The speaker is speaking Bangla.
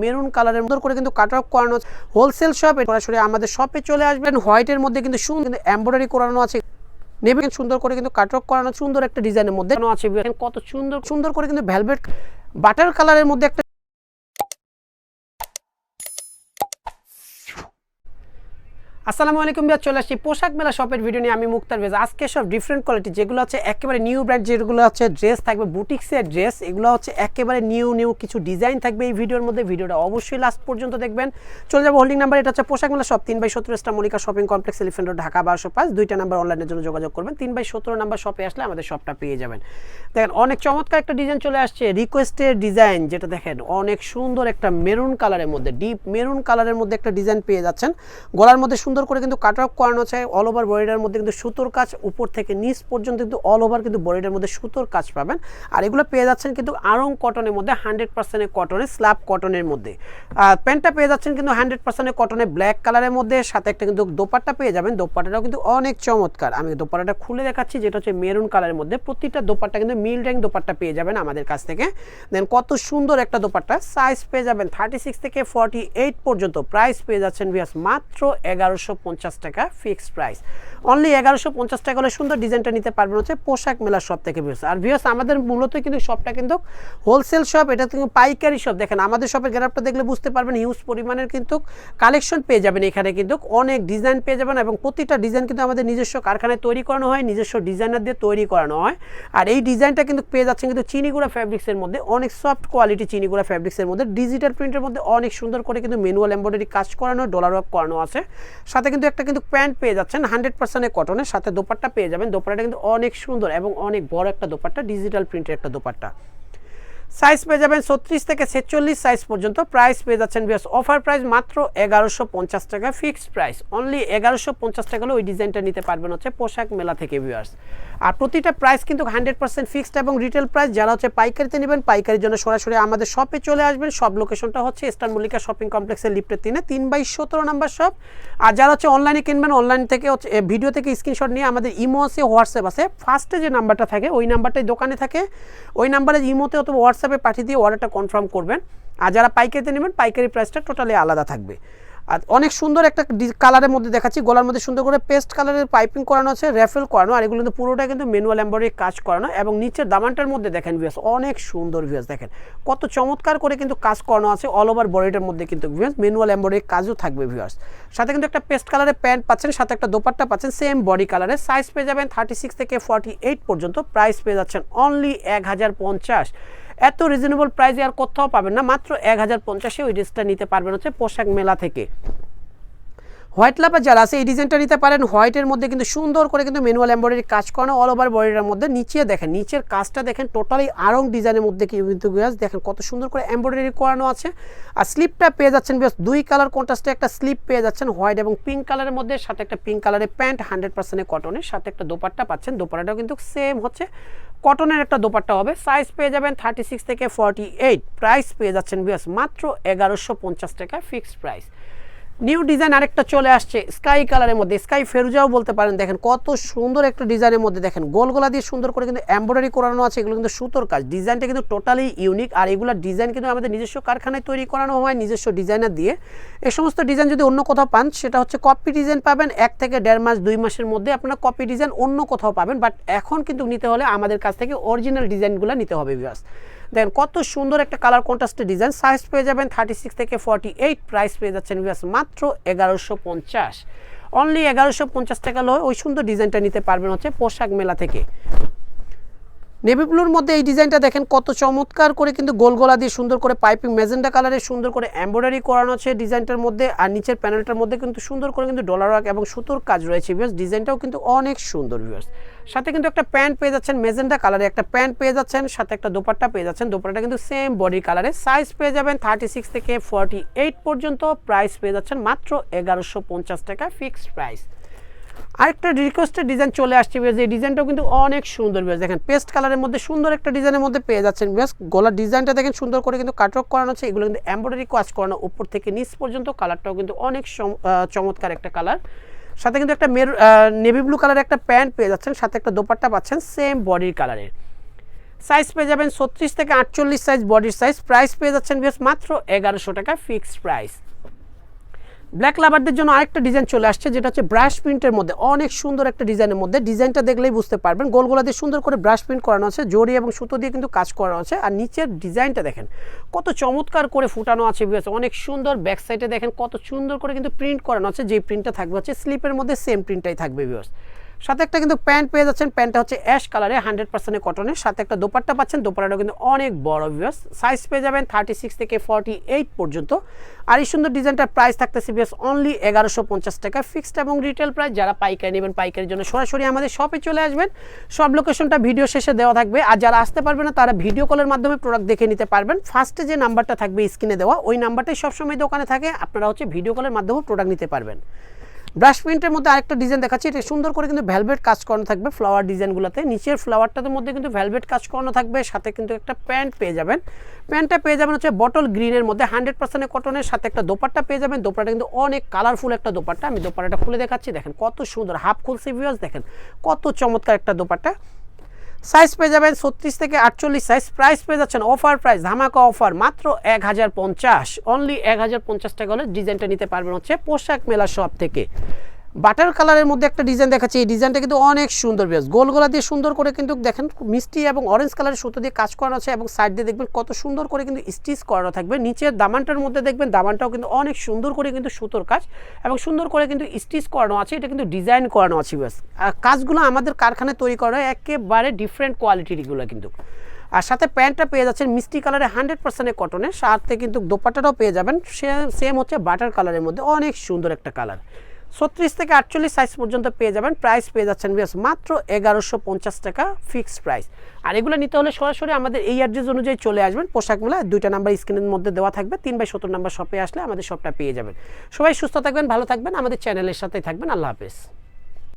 মেরুন কালারের মতো করে কিন্তু কাট অফ করানো হোলসেল শপ সরাসরি আমাদের শপে চলে আসবেন। হোয়াইটের মধ্যে কিন্তু সুন্দর কিন্তু এমব্রয়ডারি করানো আছে। নেবেন সুন্দর করে কিন্তু কাট অফ করানো, সুন্দর একটা ডিজাইনের মধ্যে আছে। কত সুন্দর সুন্দর করে কিন্তু ভেলভেট বাটার কালারের মধ্যে একটা আসসালামু আলাইকুম বিয়ার চলে আসছি পোশাক মেলা শপের ভিডিও নিয়ে। আমি মুক্তার ভেজ। আজকে সব ডিফারেন্ট কোয়ালিটি যেগুলো হচ্ছে একেবারে নিউ ব্র্যান্ড যেগুলো হচ্ছে ড্রেস থাকবে বুটিক্সের ড্রেস এগুলো হচ্ছে একেবারে নিউ নিউ কিছু ডিজাইন থাকবে এই ভিডিওর মধ্যে। ভিডিওটা অবশ্যই লাস্ট পর্যন্ত দেখবেন। চলে যাব হোল্ডিং নাম্বার এটা হচ্ছে পোশাক মেলা শপ তিন বাই সতেরো star Mallika shopping complex elephant Dhaka বারোশো পাঁচ। দুইটা নাম্বার অনলাইনের জন্য যোগাযোগ করবেন। তিন বাই সতেরো নাম্বার শপে আসলে আমাদের শপটা পেয়ে যাবেন। দেখেন, অনেক চমৎকার একটা ডিজাইন চলে আসছে। রিকোয়েস্টের ডিজাইন যেটা দেখেন, অনেক সুন্দর একটা মেরুন কালারের মধ্যে ডিপ মেরুন কালারের মধ্যে একটা ডিজাইন পেয়ে যাচ্ছেন। গলার মধ্যে সুন্দর করে কিন্তু কাট অফ করানো চাই অল ওভার বডিটার মধ্যে কিন্তু সুতোর কাজ উপর থেকে নিচ পর্যন্ত কিন্তু অল ওভার কিন্তু বডিটার মধ্যে সুতোর কাজ পাবেন। আর এগুলো পেয়ে যাচ্ছেন কিন্তু আরং কটনের মধ্যে হান্ড্রেড পার্সেন্টের কটনের স্ল্যাব কটনের মধ্যে। আর প্যান্টটা পেয়ে যাচ্ছেন কিন্তু হান্ড্রেড পার্সেন্টের কটনের ব্ল্যাক কালারের মধ্যে, সাথে একটা কিন্তু দোপাট্টা পেয়ে যাবেন। দোপাট্টাটাও কিন্তু অনেক চমৎকার। আমি দোপাট্টাটা খুলে দেখাচ্ছি, যেটা হচ্ছে মেরুন কালারের মধ্যে। প্রতিটা দোপাট্টা কিন্তু মিল র্যাঙ্ক দোপাট্টা পেয়ে যাবেন আমাদের কাছ থেকে। দেন কত সুন্দর একটা দোপাট্টা। সাইজ পেয়ে যাবেন থার্টি সিক্স থেকে ফর্টি এইট পর্যন্ত। প্রাইস পেয়ে যাচ্ছেন ভিয়াস মাত্র এগারোশো পঞ্চাশ টাকা ফিক্সড প্রাইস অনলি এগারোশো টাকা হলে সুন্দর ডিজাইনটা নিতে পারবেন হচ্ছে পোশাক মেলার শপ থেকে ভিউস আর ভিউস আমাদের মূলত কিন্তু শপটা কিন্তু হোলসেল শপ এটা কিন্তু পাইকারি শপ দেখেন, আমাদের শপের গ্রাফটা দেখলে বুঝতে পারবেন হিউজ পরিমাণের কিন্তু কালেকশন পেয়ে যাবেন এখানে কিন্তু অনেক ডিজাইন পেয়ে যাবেন এবং প্রতিটা ডিজাইন কিন্তু আমাদের নিজস্ব কারখানায় তৈরি করানো হয়, নিজস্ব ডিজাইনার দিয়ে তৈরি করানো হয়। আর এই ডিজাইনটা কিন্তু পেয়ে যাচ্ছেন কিন্তু চিনিগুড়া ফ্যাব্রিক্সের মধ্যে। অনেক সফট কোয়ালিটি চিনিগুড়া ফ্যাব্রিক্সের মধ্যে। ডিজিটাল প্রিন্টের মধ্যে অনেক সুন্দর করে কিন্তু ম্যানুয়াল এমব্রয়ডারি কাজ করানো ডলার ওয়ার্ক করানো আছে। সাথে কিন্তু একটা কিন্তু প্যান্ট পেয়ে যাচ্ছেন হান্ড্রেড পার্সেন্টের কটনের সাথে দোপাট্টা পেয়ে যাবেন। দোপাট্টাটা কিন্তু অনেক সুন্দর এবং অনেক বড় একটা দোপাট্টা ডিজিটাল প্রিন্টের একটা দোপাট্টা। সাইজ পেয়ে যাবেন ছত্রিশ থেকে ছেচল্লিশ সাইজ পর্যন্ত। প্রাইস পেয়ে যাচ্ছেন বিয়াস অফার প্রাইস মাত্র এগারোশো পঞ্চাশ টাকা ফিক্সড প্রাইস অনলি এগারোশো পঞ্চাশ টাকা হলে ওই ডিজাইনটা নিতে পারবেন হচ্ছে পোশাক মেলা থেকে ভিউয়ার্স আর প্রতিটা প্রাইস কিন্তু হান্ড্রেড পার্সেন্ট ফিক্সড এবং রিটেল প্রাইস যারা হচ্ছে পাইকারিতে নেবেন, পাইকারির জন্য সরাসরি আমাদের শপে চলে আসবেন। সব লোকেশনটা হচ্ছে ইস্টার্ন মল্লিকা শপিং কমপ্লেক্সের লিফটের তিনে, তিন বাই সতেরো নাম্বার শপ আর যারা হচ্ছে অনলাইনে কিনবেন অনলাইন থেকে হচ্ছে ভিডিও থেকে স্ক্রিনশট নিয়ে আমাদের ইমো আছে হোয়াটসঅ্যাপ আছে। ফার্স্টে যে নাম্বারটা থাকে, ওই নাম্বারটাই দোকানে থাকে। ওই নাম্বারে ইমোতে অথবা হোয়াটসঅ্যাপে পাঠিয়ে দিয়ে অর্ডারটা কনফার্ম করবেন। আর যারা পাইকারিতে নেবেন, পাইকারি প্রাইসটা টোটালি আলাদা থাকবে। আর অনেক সুন্দর একটা কালারের মধ্যে দেখাচ্ছি। গলার মধ্যে সুন্দর করে পেস্ট কালারের পাইপিং করানো আছে র্যাফেল করানো, আর এগুলো কিন্তু পুরোটা কিন্তু ম্যানুয়াল এম্বয়ডারি কাজ করানো। এবং নিচের দামানটার মধ্যে দেখেন ভিউস অনেক সুন্দর ভিউস দেখেন। কত চমৎকার করে কিন্তু কাজ করানো আছে অল ওভার বডিটার মধ্যে কিন্তু ভিউস ম্যানুয়াল এম্বয়ডারি কাজও থাকবে ভিউস সাথে কিন্তু একটা পেস্ট কালারের প্যান্ট পাচ্ছেন, সাথে একটা দোপাট্টা পাচ্ছেন সেম বডি কালারের সাইজ পেয়ে যাবেন থার্টি সিক্স থেকে ফর্টি এইট পর্যন্ত। প্রাইস পেয়ে যাচ্ছেন অনলি এক হাজার পঞ্চাশ। এত রিজনেবল প্রাইসে আর কোথাও পাবেন না। মাত্র এক হাজার পঞ্চাশে ওই ড্রেসটা নিতে পারবেন হচ্ছে পোশাক মেলা থেকে। হোয়াইট লাভার যারা আছে, এই ডিজাইনটা নিতে পারেন। হোয়াইটের মধ্যে কিন্তু সুন্দর করে কিন্তু ম্যানুয়াল এমব্রয়ডারি কাজ করানো অল ওভার বডিটার মধ্যে নিচে দেখেন, নিচের কাজটা দেখেন টোটালি আরং ডিজাইনের মধ্যে কিন্তু দেখেন কত সুন্দর করে এমব্রয়ডারি করানো আছে। আর স্লিপটা পেয়ে যাচ্ছেন বেশ দুই কালার কন্ট্রাস্টে একটা স্লিপ পেয়ে যাচ্ছেন হোয়াইট এবং পিঙ্ক কালারের মধ্যে, সাথে একটা পিঙ্ক কালারের প্যান্ট হান্ড্রেড পার্সেন্টের কটনের সাথে একটা দোপাট্টা পাচ্ছেন। দোপাট্টাটাও কিন্তু সেম হচ্ছে। কটনের একটা দোপাট্টা হবে সাইজ পেয়ে যাবেন থার্টি সিক্স থেকে ফর্টি এইট প্রাইস পেয়ে যাচ্ছেন বেশ মাত্র এগারোশো পঞ্চাশ টাকা ফিক্সড প্রাইস নিউ ডিজাইন আরেকটা চলে আসছে স্কাই কালারের মধ্যে স্কাই ফেরুজাও বলতে পারেন। দেখেন কত সুন্দর একটা ডিজাইনের মধ্যে, দেখেন গোল গোলা দিয়ে সুন্দর করে কিন্তু এমব্রয়ডারি করানো আছে, এগুলো কিন্তু সুতোর কাজ। ডিজাইনটা কিন্তু টোটালি ইউনিক আর এগুলোর ডিজাইন কিন্তু আমাদের নিজস্ব কারখানায় তৈরি করানো হয়, নিজস্ব ডিজাইনার দিয়ে। এই সমস্ত ডিজাইন যদি অন্য কোথাও পান, সেটা হচ্ছে কপি ডিজাইন পাবেন, এক থেকে দেড় মাস, দুই মাসের মধ্যে আপনারা কপি ডিজাইন অন্য কোথাও পাবেন বাট এখন কিন্তু নিতে হলে আমাদের কাছ থেকে অরিজিনাল ডিজাইনগুলো নিতে হবে বিয়াস দেখেন কত সুন্দর একটা কালার কন্ট্রাস্টের ডিজাইন সাইজ পেয়ে যাবেন। থার্টি সিক্স থেকে ফর্টি এইট প্রাইস পেয়ে যাচ্ছেন ভিউয়ার্স মাত্র এগারোশো পঞ্চাশ। অনলি এগারোশো পঞ্চাশ টাকা লয় ওই সুন্দর ডিজাইনটা নিতে পারবেন হচ্ছে পোশাক মেলা থেকে। নেভি ব্লুর মধ্যে এই ডিজাইনটা দেখেন কত চমৎকার করে কিন্তু গোল গোলা দিয়ে সুন্দর করে পাইপিং, মেজেন্ডা কালারে সুন্দর করে এমব্রয়ডারি করানো আছে ডিজাইনটার মধ্যে। আর নিচের প্যানেলটার মধ্যে কিন্তু সুন্দর করে কিন্তু ডলার ওয়ার্ক এবং সুতোর কাজ রয়েছে ভিউয়ার্স ডিজাইনটাও কিন্তু অনেক সুন্দর ভিউয়ার্স সাথে কিন্তু একটা প্যান্ট পেয়ে যাচ্ছেন মেজেন্ডা কালারে। একটা প্যান্ট পেয়ে যাচ্ছেন, সাথে একটা দোপাট্টা পেয়ে যাচ্ছেন। দোপাট্টা কিন্তু সেম বডি কালারে সাইজ পেয়ে যাবেন থার্টি সিক্স থেকে ফর্টি এইট পর্যন্ত। প্রাইস পেয়ে যাচ্ছেন মাত্র এগারোশো পঞ্চাশ টাকা ফিক্সড প্রাইস আরেকটা রিকোয়েস্টের ডিজাইন চলে আসছে বেশ এই ডিজাইনটাও কিন্তু অনেক সুন্দর বেশ দেখেন পেস্ট কালারের মধ্যে সুন্দর একটা ডিজাইনের মধ্যে পেয়ে যাচ্ছেন বেশ গলার ডিজাইনটা দেখেন সুন্দর করে কিন্তু কাটক করানো আছে। এগুলো কিন্তু এমব্রয়ডারি কাজ করানো, উপর থেকে নিচ পর্যন্ত কালারটাও কিন্তু অনেক চমৎকার একটা কালার সাথে কিন্তু একটা মেরু নেভি ব্লু কালারের একটা প্যান্ট পেয়ে যাচ্ছেন। সাথে একটা দোপাট্টা পাচ্ছেন সেম বডির কালারের সাইজ পেয়ে যাবেন ছত্রিশ থেকে আটচল্লিশ সাইজ বডির সাইজ প্রাইস পেয়ে যাচ্ছেন বিয়াস মাত্র এগারোশো টাকা ফিক্সড প্রাইস ব্ল্যাক লাভারদের জন্য আরেকটা ডিজাইন চলে আসছে, যেটা হচ্ছে ব্রাশ প্রিন্টের মধ্যে। অনেক সুন্দর একটা ডিজাইনের মধ্যে। ডিজাইনটা দেখলেই বুঝতে পারবেন। গোলগোলা দিয়ে সুন্দর করে ব্রাশ প্রিন্ট করানো আছে জড়ি এবং সুতো দিয়ে কিন্তু কাজ করানো আছে। আর নিচের ডিজাইনটা দেখেন, কত চমৎকার করে ফুটানো আছে বিয়াস অনেক সুন্দর ব্যাক সাইডে দেখেন, কত সুন্দর করে কিন্তু প্রিন্ট করানো আছে। যেই প্রিন্টটা থাকবে হচ্ছে স্লিপের মধ্যে সেম প্রিন্টটাই থাকবে বিয়াস সাথে একটা কিন্তু প্যান্ট পেয়ে যাচ্ছেন। প্যান্টটা হচ্ছে অ্যাশ কালারে, হান্ড্রেড পার্সেন্টের কটনের। সাথে একটা দোপাট্টা পাচ্ছেন। দোপাট্টাটা কিন্তু অনেক বড় বিয়াস সাইজ পেয়ে যাবেন থার্টি সিক্স থেকে ফর্টি এইট পর্যন্ত। আর এই সুন্দর ডিজাইনটার প্রাইস থাকতেছে বিয়াস অনলি এগারোশো পঞ্চাশ টাকা। ফিক্সড এবং রিটেল প্রাইস যারা পাইকারি নেবেন, পাইকারির জন্য সরাসরি আমাদের শপে চলে আসবেন। সব লোকেশনটা ভিডিও শেষে দেওয়া থাকবে। আর যারা আসতে পারবে না, তারা ভিডিও কলের মাধ্যমে প্রোডাক্ট দেখে নিতে পারবেন। ফার্স্টে যে নাম্বারটা থাকবে স্ক্রিনে দেওয়া, ওই নাম্বারটাই সবসময় দোকানে থাকে। আপনারা হচ্ছে ভিডিও কলের মাধ্যমে প্রোডাক্ট নিতে পারবেন। ব্রাশ প্রিন্টের মধ্যে আরেকটা ডিজাইন দেখাচ্ছি। এটা সুন্দর করে কিন্তু ভ্যালভেট কাজ করানো থাকবে ফ্লাওয়ার ডিজাইনগুলোতে নিচের ফ্লাওয়ারটাতে মধ্যে কিন্তু ভ্যালভেট কাজ করানো থাকবে। সাথে কিন্তু একটা প্যান্ট পেয়ে যাবেন। প্যান্টটা পেয়ে যাবেন হচ্ছে বটল গ্রিনের মধ্যে। হান্ড্রেড পার্সেন্টের কটনের সাথে একটা দোপাট্টা পেয়ে যাবেন। দোপারটা কিন্তু অনেক কালারফুল একটা দোপাট্টা। আমি দোপারটা খুলে দেখাচ্ছি। দেখেন কত সুন্দর হাফ খুলসি ভিউয়ার্স দেখেন কত চমৎকার একটা দোপাট্টা। সাইজ পেয়ে যাবেন ছত্রিশ থেকে আটচল্লিশ সাইজ প্রাইস পেয়ে যাচ্ছেন অফার প্রাইস ধামাকা অফার মাত্র এক হাজার পঞ্চাশ অনলি এক হাজার পঞ্চাশ টাকা হলে ডিজাইনটা নিতে পারবেন হচ্ছে পোশাক মেলা শপ থেকে। বাটার কালারের মধ্যে একটা ডিজাইন দেখাচ্ছি। এই ডিজাইনটা কিন্তু অনেক সুন্দর বেশ গোল গোলা দিয়ে সুন্দর করে কিন্তু দেখেন, মিষ্টি এবং অরেঞ্জ কালারের সুতো দিয়ে কাজ করানো আছে এবং সাইড দিয়ে দেখবেন কত সুন্দর করে কিন্তু স্টিচ করানো থাকবে। নিচের দামানটার মধ্যে দেখবেন দামানটাও কিন্তু অনেক সুন্দর করে কিন্তু সুতোর কাজ এবং সুন্দর করে কিন্তু স্টিচ করানো আছে। এটা কিন্তু ডিজাইন করানো আছে বেশ আর কাজগুলো আমাদের কারখানায় তৈরি করা হয় একেবারে ডিফারেন্ট কোয়ালিটির এগুলো কিন্তু। আর সাথে প্যান্টটা পেয়ে যাচ্ছেন মিষ্টি কালারে হান্ড্রেড পার্সেন্টের কটনের সাথে কিন্তু দোপাট্টাটাও পেয়ে যাবেন। সে সেম হচ্ছে বাটার কালারের মধ্যে। অনেক সুন্দর একটা কালার। ছত্রিশ থেকে আটচল্লিশ সাইজ পর্যন্ত পেয়ে যাবেন। প্রাইস পেয়ে যাচ্ছেন বিয়াস মাত্র এগারোশো পঞ্চাশ টাকা ফিক্সড প্রাইস আর এগুলো নিতে হলে সরাসরি আমাদের এই অ্যাড্রেস অনুযায়ী চলে আসবেন। পোশাক মেলা দুইটা নাম্বার স্ক্রিনের মধ্যে দেওয়া থাকবে। তিন বাই সত্তর নাম্বার শপে আসলে আমাদের শপটা পেয়ে যাবেন। সবাই সুস্থ থাকবেন, ভালো থাকবেন। আমাদের চ্যানেলের সাথেই থাকবেন। আল্লাহ হাফেজ।